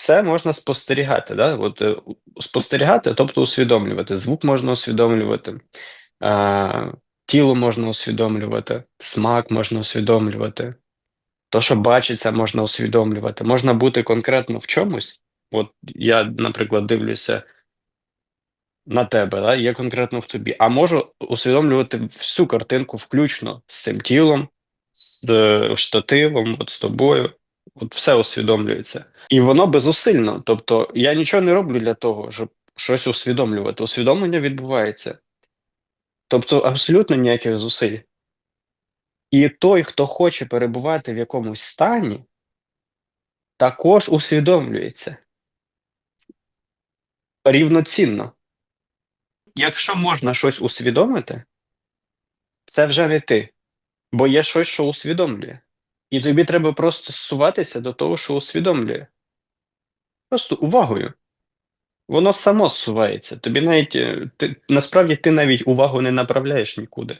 все можна спостерігати. Да? От, е, спостерігати, тобто усвідомлювати. Звук можна усвідомлювати, е, тіло можна усвідомлювати, смак можна усвідомлювати. То, що бачиться, можна усвідомлювати. Можна бути конкретно в чомусь. От я, наприклад, дивлюся на тебе, да? є конкретно в тобі, а можу усвідомлювати всю картинку, включно з цим тілом, з е, штативом, от з тобою. От все усвідомлюється. І воно безусильно. Тобто я нічого не роблю для того, щоб щось усвідомлювати. Усвідомлення відбувається. Тобто абсолютно ніяких зусиль. І той, хто хоче перебувати в якомусь стані, також усвідомлюється. Рівноцінно. Якщо можна щось усвідомити, це вже не ти, бо є щось, що усвідомлює. І тобі треба просто зсуватися до того, що усвідомлює. Просто увагою. Воно само зсувається. Тобі навіть е, ти, насправді ти навіть увагу не направляєш нікуди.